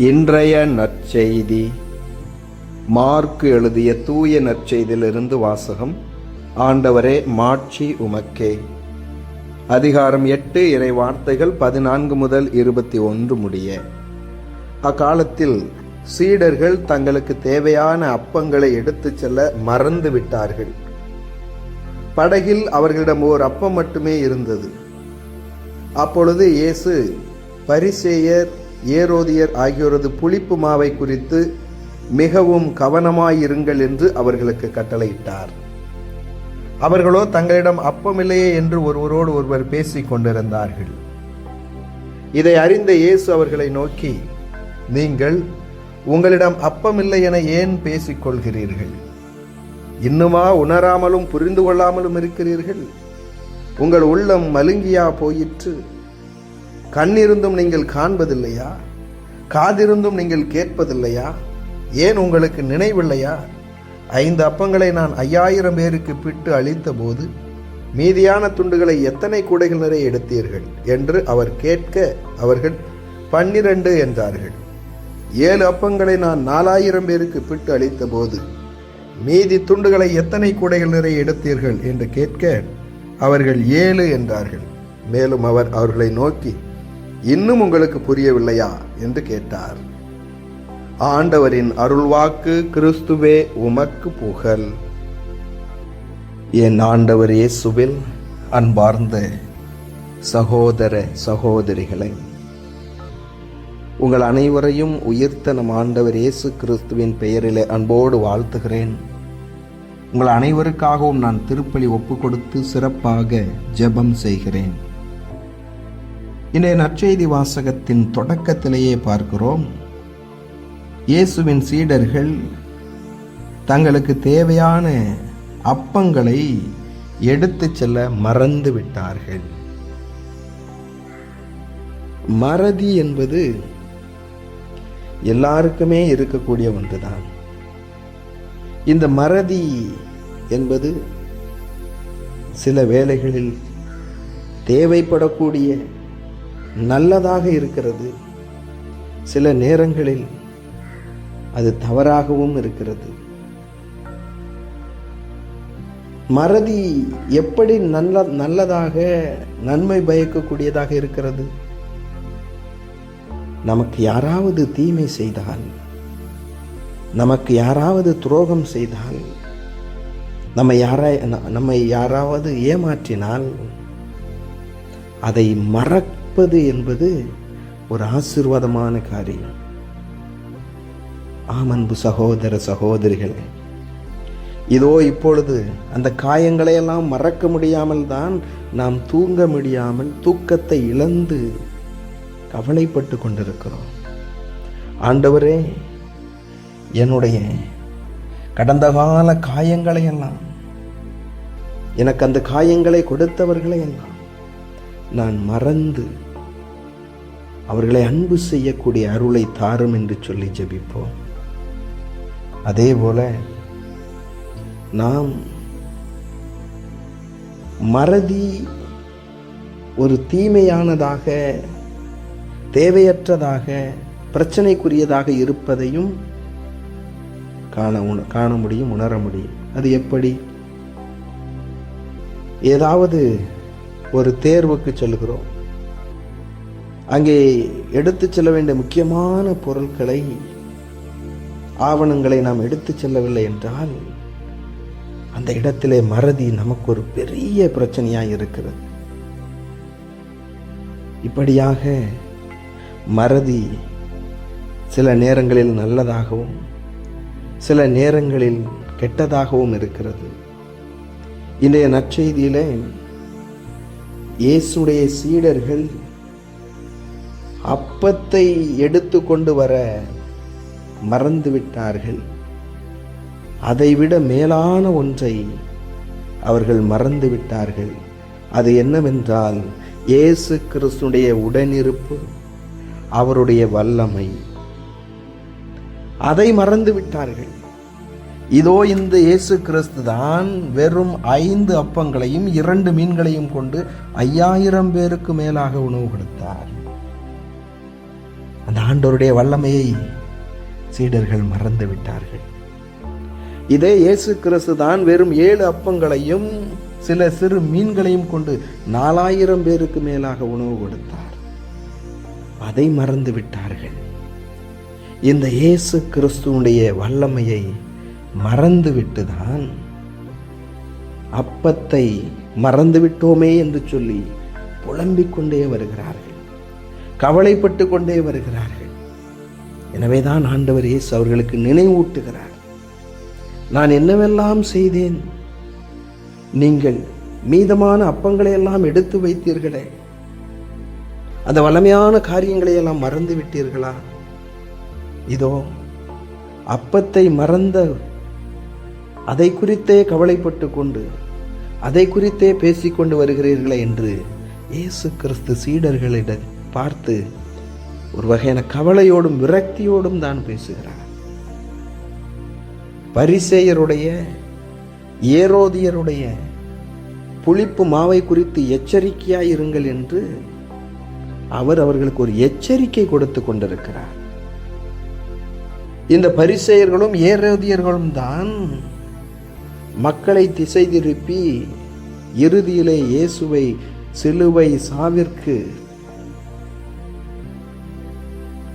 இன்றைய நற்செய்தி. மார்க்கு எழுதிய தூய நற்செய்தியிலிருந்து வாசகம். ஆண்டவரே மாட்சி உமக்கே. அதிகாரம் எட்டு இறை வார்த்தைகள் பதினான்கு முதல் இருபத்தி ஒன்று முடிய. அக்காலத்தில் சீடர்கள் தங்களுக்கு தேவையான அப்பங்களை எடுத்துச் செல்ல மறந்து விட்டார்கள். படகில் அவர்களிடம் ஓர் அப்பம் மட்டுமே இருந்தது. அப்பொழுது இயேசு பரிசேயர் ஏரோதியர் ஆகியோரது புளிப்பு மாவை குறித்து மிகவும் கவனமாயிருங்கள் என்று அவர்களுக்கு கட்டளையிட்டார். அவர்களோ தங்களிடம் அப்பமில்லையே என்று ஒருவரோடு ஒருவர் பேசிக் கொண்டிருந்தார்கள். இதை அறிந்த இயேசு அவர்களை நோக்கி நீங்கள் உங்களிடம் அப்பமில்லை என ஏன் பேசிக்கொள்கிறீர்கள் இன்னுமா உணராமலும் புரிந்து கொள்ளாமலும் இருக்கிறீர்கள்? உங்கள் உள்ளம் மலுங்கியா போயிற்று. கண்ணிருந்தும் நீங்கள் காண்பதில்லையா? காதிருந்தும் நீங்கள் கேட்பதில்லையா? ஏன் உங்களுக்கு நினைவில்லையா? ஐந்து அப்பங்களை நான் ஐயாயிரம் பேருக்கு பிட்டு அளித்த போது மீதியான துண்டுகளை எத்தனை கூடைகள் நிறைய எடுத்தீர்கள் என்று அவர் கேட்க அவர்கள் பன்னிரண்டு என்றார்கள். ஏழு அப்பங்களை நான் நாலாயிரம் பேருக்கு பிட்டு அளித்த போது மீதி துண்டுகளை எத்தனை கூடைகள் நிறைய எடுத்தீர்கள் என்று கேட்க அவர்கள் ஏழு என்றார்கள். மேலும் அவர் அவர்களை நோக்கி இன்னும் உங்களுக்கு புரியவில்லையா? என்று கேட்டார். ஆண்டவரின் அருள்வாக்கு கிறிஸ்துவே உமக்கு புகழ். என் ஆண்டவர் இயேசுவில் அன்பார்ந்த சகோதர சகோதரிகளை உங்கள் அனைவரையும் உயிர்த்த நம் ஆண்டவர் இயேசு கிறிஸ்துவின் பெயரிலே அன்போடு வாழ்த்துகிறேன். உங்கள் அனைவருக்காகவும் நான் திருப்பலி ஒப்பு கொடுத்து சிறப்பாக ஜெபம் செய்கிறேன். இன்றைய நற்செய்தி வாசகத்தின் தொடக்கத்திலேயே பார்க்கிறோம். இயேசுவின் சீடர்கள் தங்களுக்கு தேவையான அப்பங்களை எடுத்துச் செல்ல மறந்து விட்டார்கள். மறதி என்பது எல்லாருக்குமே இருக்கக்கூடிய ஒன்றுதான். இந்த மறதி என்பது சில வேளைகளில் தேவைப்படக்கூடிய நல்லதாக இருக்கிறது. சில நேரங்களில் அது தவறாகவும் இருக்கிறது. மறதி எப்படி நல்ல நல்லதாக நன்மை பயக்கக்கூடியதாக இருக்கிறது? நமக்கு யாராவது தீமை செய்தால் நமக்கு யாராவது துரோகம் செய்தால் நம்ம யாரா நம்மை யாராவது ஏமாற்றினால் அதை மறப்பது என்பது ஒரு ஆசிர்வாதமான காரியம். ஆமன்பு சகோதர சகோதரிகளே இதோ இப்பொழுது அந்த காயங்களையெல்லாம் மறக்க முடியாமல் தான் நாம் தூங்க முடியாமல் தூக்கத்தை இழந்து கவலைப்பட்டு கொண்டிருக்கிறோம். ஆண்டவரே என்னுடைய கடந்த கால காயங்களை எல்லாம் எனக்கு அந்த காயங்களை கொடுத்தவர்களை எல்லாம் நான் மறந்து அவர்களை அன்பு செய்யக்கூடிய அருளை தாரும் என்று சொல்லி ஜெபிப்போம். அதே போல நாம் மறதி ஒரு தீமையானதாக தேவையற்றதாக பிரச்சனைக்குரியதாக இருப்பதையும் காண உண காண முடியும் உணர முடியும். அது எப்படி? ஏதாவது ஒரு தேர்வுக்கு செல்கிறோம். அங்கே எடுத்து செல்ல வேண்டிய முக்கியமான பொருட்களை ஆவணங்களை நாம் எடுத்து செல்லவில்லை என்றால் அந்த இடத்திலே மறதி நமக்கு ஒரு பெரிய பிரச்சனையாக இருக்கிறது. இப்படியாக மறதி சில நேரங்களில் நல்லதாகவும் சில நேரங்களில் கெட்டதாகவும் இருக்கிறது. இன்றைய நற்செய்தியில் இயேசுடைய சீடர்கள் அப்பத்தை எடுத்து கொண்டு வர மறந்து விட்டார்கள் அதைவிட மேலான ஒன்றை அவர்கள் மறந்து விட்டார்கள் அது என்னவென்றால் இயேசு கிறிஸ்துடைய உடனிருப்பு அவருடைய வல்லமை. அதை மறந்து விட்டார்கள் இதோ இந்த இயேசு கிறிஸ்து தான் வெறும் ஐந்து அப்பங்களையும் இரண்டு மீன்களையும் கொண்டு ஐயாயிரம் பேருக்கு மேலாக உணவு கொடுத்தார். அந்த ஆண்டோருடைய வல்லமையை சீடர்கள் மறந்து விட்டார்கள். இதே இயேசு கிறிஸ்து தான் வெறும் ஏழு அப்பங்களையும் சில சிறு மீன்களையும் கொண்டு நாலாயிரம் பேருக்கு மேலாக உணவு கொடுத்தார். அதை மறந்து விட்டார்கள். இந்த இயேசு கிறிஸ்துவனுடைய வல்லமையை மறந்துவிட்டுதான். அப்பத்தை மறந்து விட்டோமே என்று சொல்லி புலம்பிக் கொண்டே வருகிறார்கள். கவலைப்பட்டு கொண்டே வருகிறார்கள். எனவேதான் ஆண்டவர் இயேசு அவர்களுக்கு நினைவூட்டுகிறார். நான் என்னவெல்லாம் செய்தேன்? நீங்கள் மீதமான அப்பங்களை எல்லாம் எடுத்து வைத்தீர்களே. அந்த வளமையான காரியங்களை எல்லாம் மறந்து விட்டீர்களா இதோ அப்பத்தை மறந்த அதை குறித்தே கவலைப்பட்டு கொண்டு அதை குறித்தே பேசிக்கொண்டு வருகிறீர்களே என்று இயேசு கிறிஸ்து சீடர்களிடம் பார்த்து ஒரு வகையான கவலையோடும் விரக்தியோடும் தான் பேசுகிறார். பரிசேயருடைய ஏரோதியருடைய புளிப்பு மாவை குறித்து எச்சரிக்கையாய் இருங்கள் என்று அவர் அவர்களுக்கு ஒரு எச்சரிக்கை கொடுத்து கொண்டிருக்கிறார். இந்த பரிசெயர்களும் ஏரோதியர்களும் தான் மக்களை திசை திருப்பி இறுதியிலே இயேசுவை சிலுவை சாவிற்கு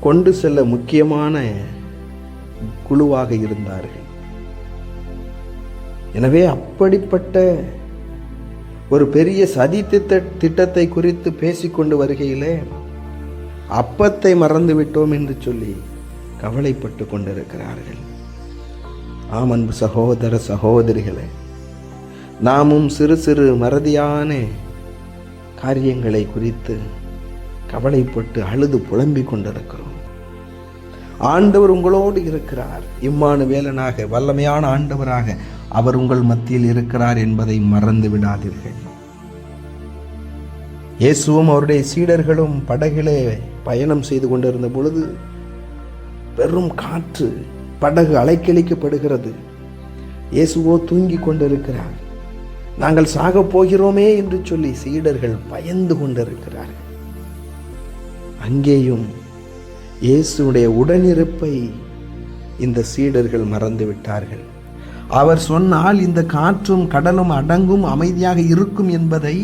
கொண்டு செல்ல முக்கியமான குழுவாக இருந்தார்கள். எனவே அப்படிப்பட்ட ஒரு பெரிய சதி திட்ட திட்டத்தை குறித்து பேசிக்கொண்டு வருகையிலே அப்பத்தை மறந்துவிட்டோம் என்று சொல்லி கவலைப்பட்டு கொண்டிருக்கிறார்கள். ஆம் அன்பு சகோதர சகோதரிகளே நாமும் சிறு சிறு மறதியான காரியங்களை குறித்து கவலைப்பட்டு அழுது புலம்பிக் கொண்டிருக்கிறோம். ஆண்டவர் உங்களோடு இருக்கிறார். இம்மானு வேலனாக வல்லமையான ஆண்டவராக அவர் உங்கள் மத்தியில் இருக்கிறார் என்பதை மறந்து விடாதீர்கள். இயேசுவும் அவருடைய சீடர்களும் படகிலே பயணம் செய்து கொண்டிருந்த பொழுது பெரும் காற்று படகு அலைக்கழிக்கப்படுகிறது. இயேசுவோ தூங்கிக் கொண்டிருக்கிறார். நாங்கள் சாகப் போகிறோமே என்று சொல்லி சீடர்கள் பயந்து கொண்டிருக்கிறார்கள். அங்கேயும் இயேசுடைய உடனிருப்பை இந்த சீடர்கள் மறந்து விட்டார்கள் அவர் சொன்னால் இந்த காற்றும் கடலும் அடங்கும் அமைதியாக இருக்கும் என்பதை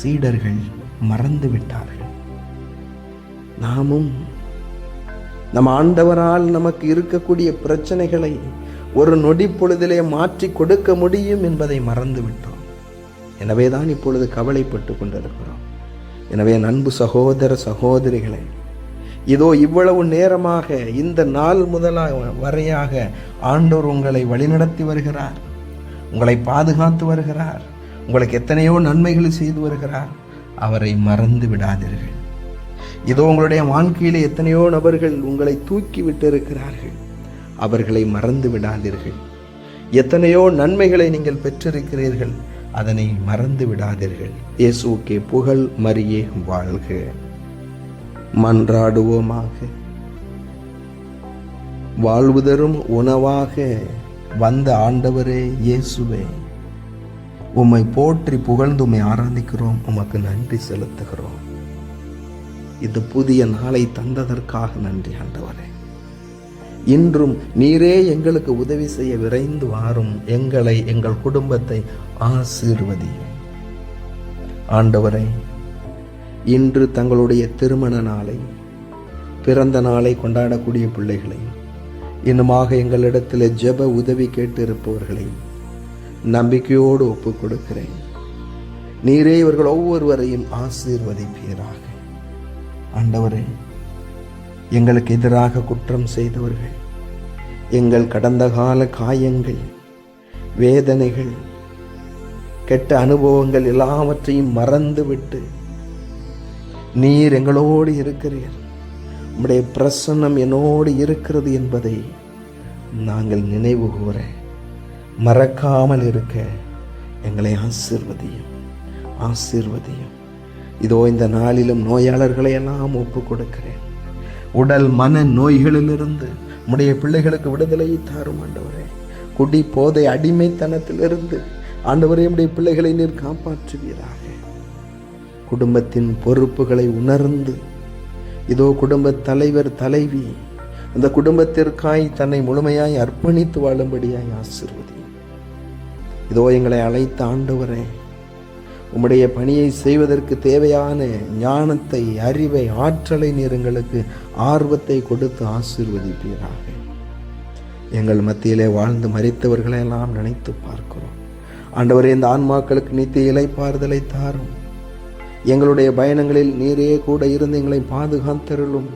சீடர்கள் மறந்து விட்டார்கள் நாமும் நம் ஆண்டவரால் நமக்கு இருக்கக்கூடிய பிரச்சனைகளை ஒரு நொடி பொழுதிலே மாற்றி கொடுக்க முடியும் என்பதை மறந்து விட்டோம் எனவேதான் இப்பொழுது கவலைப்பட்டு கொண்டிருக்கிறோம். எனவே அன்பு சகோதர சகோதரிகளே இதோ இவ்வளவு நேரமாக இந்த நாள் முதலாக வரையாக ஆண்டோர் உங்களை வழிநடத்தி வருகிறார். உங்களை பாதுகாத்து வருகிறார். உங்களுக்கு எத்தனையோ நன்மைகளை செய்து வருகிறார். அவரை மறந்து விடாதீர்கள். இதோ உங்களுடைய வாழ்க்கையில் எத்தனையோ நபர்கள் உங்களை தூக்கி விட்டு இருக்கிறார்கள் அவர்களை மறந்து விடாதீர்கள். எத்தனையோ நன்மைகளை நீங்கள் பெற்றிருக்கிறீர்கள் அதனை மறந்து விடாதீர்கள். இயேசுக்கே புகழ் மரியே வாழ்க. மன்றாடுவோமாக. வாழ்வுதரும் உணவாக வந்த ஆண்டவரே இயேசுவே உம்மை போற்றி புகழ்ந்து உம்மை ஆராதிக்கிறோம் உமக்கு நன்றி செலுத்துகிறோம். இந்த புதிய நாளை தந்ததற்காக நன்றி ஆண்டவரே. இன்றும் நீரே எங்களுக்கு உதவி செய்ய விரைந்து வாரும் எங்களை எங்கள் குடும்பத்தை ஆசீர்வதியும். ஆண்டவரே இன்று தங்களுடைய திருமண நாளை பிறந்த நாளை கொண்டாடக்கூடிய பிள்ளைகளை இன்னுமாக எங்களிடத்தில் ஜெப உதவி கேட்டு இருப்பவர்களை நம்பிக்கையோடு ஒப்புக் கொடுக்கிறேன் நீரே இவர்கள் ஒவ்வொருவரையும் ஆசீர்வதிப்பீராக. ஆண்டவரே எங்களுக்கு எதிராக குற்றம் செய்தவர்கள் எங்கள் கடந்த கால காயங்கள் வேதனைகள் கெட்ட அனுபவங்கள் எல்லாவற்றையும் மறந்துவிட்டு நீர் எங்களோடு இருக்கிறீர். உம்முடைய பிரசன்னம் என்னோடு இருக்கிறது என்பதை நாங்கள் நினைவு கூற மறக்காமல் இருக்க எங்களை ஆசிர்வதியும் ஆசிர்வதியும். இதோ இந்த நாளிலும் நோயாளர்களை எல்லாம் ஒப்பு கொடுக்கிறேன் உடல் மன நோய்களிலிருந்து உடைய பிள்ளைகளுக்கு விடுதலையை தாரும் ஆண்டவரே. குடி போதை அடிமைத்தனத்திலிருந்து ஆண்டவரே உடைய பிள்ளைகளை நீர் காப்பாற்றுவீராக. குடும்பத்தின் பொறுப்புகளை உணர்ந்து இதோ குடும்ப தலைவர் தலைவி அந்த குடும்பத்திற்காய் தன்னை முழுமையாய் அர்ப்பணித்து வாழும்படியாய் ஆசிர்வதி. இதோ எங்களை அழைத்த ஆண்டவரே உம்முடைய பணியை செய்வதற்கு தேவையான ஞானத்தை அறிவை ஆற்றலை நீர் எங்களுக்கு ஆர்வத்தை கொடுத்து ஆசீர்வதிப்பீராக. எங்கள் மத்தியிலே வாழ்ந்து மறித்தவர்களை எல்லாம் நினைத்து பார்க்கிறோம். ஆண்டவரே இந்த ஆன்மாக்களுக்கு நித்திய இலைப்பாறுதலை தாரும். எங்களுடைய பயணங்களில் நீரே கூட இருந்து எங்களை பாதுகாத்தருளும்.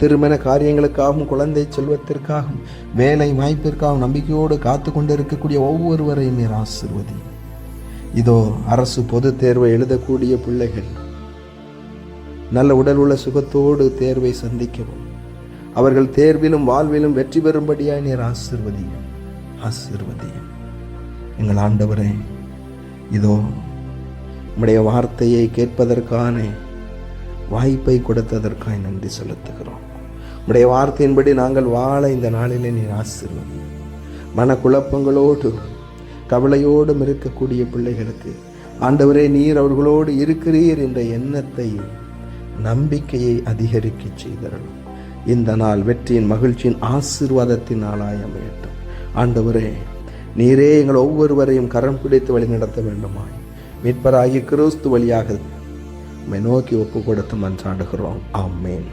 திருமண காரியங்களுக்காகவும் குழந்தை செல்வத்திற்காகவும் வேலை வாய்ப்பிற்காகவும் நம்பிக்கையோடு காத்து கொண்டிருக்கக்கூடிய ஒவ்வொருவரையும் நீர் ஆசிர்வதியும் இதோ அரசு பொது தேர்வை எழுதக்கூடிய பிள்ளைகள் நல்ல உடல் உள்ள சுகத்தோடு தேர்வை சந்திக்கவும். அவர்கள் தேர்விலும் வாழ்விலும் வெற்றி பெறும்படியாய் நீர் ஆசிர்வதியும் ஆசிர்வதியும். எங்கள் ஆண்டவரே இதோ உம்முடைய வார்த்தையை கேட்பதற்கான வாய்ப்பை கொடுத்ததற்காய் நன்றி செலுத்துகிறோம். உடைய வார்த்தையின்படி நாங்கள் வாழ இந்த நாளிலே நீர் ஆசிர்வதி மனக்குழப்பங்களோடு கவலையோடும் இருக்கக்கூடிய பிள்ளைகளுக்கு ஆண்டவரே நீர் அவர்களோடு இருக்கிறீர் என்ற எண்ணத்தை நம்பிக்கையை அதிகரிக்க செய்தரணும். இந்த நாள் வெற்றியின் மகிழ்ச்சியின் ஆசீர்வாதத்தின் நாளாய் அமையட்டும். ஆண்டவரே நீரே எங்கள் ஒவ்வொருவரையும் கரம் பிடித்து வழி நடத்த வேண்டுமாய். மீட்பராகி கிறிஸ்து வழியாக நோக்கி ஒப்பு கொடுத்து மன்றாடுகிறோம். ஆமேன்.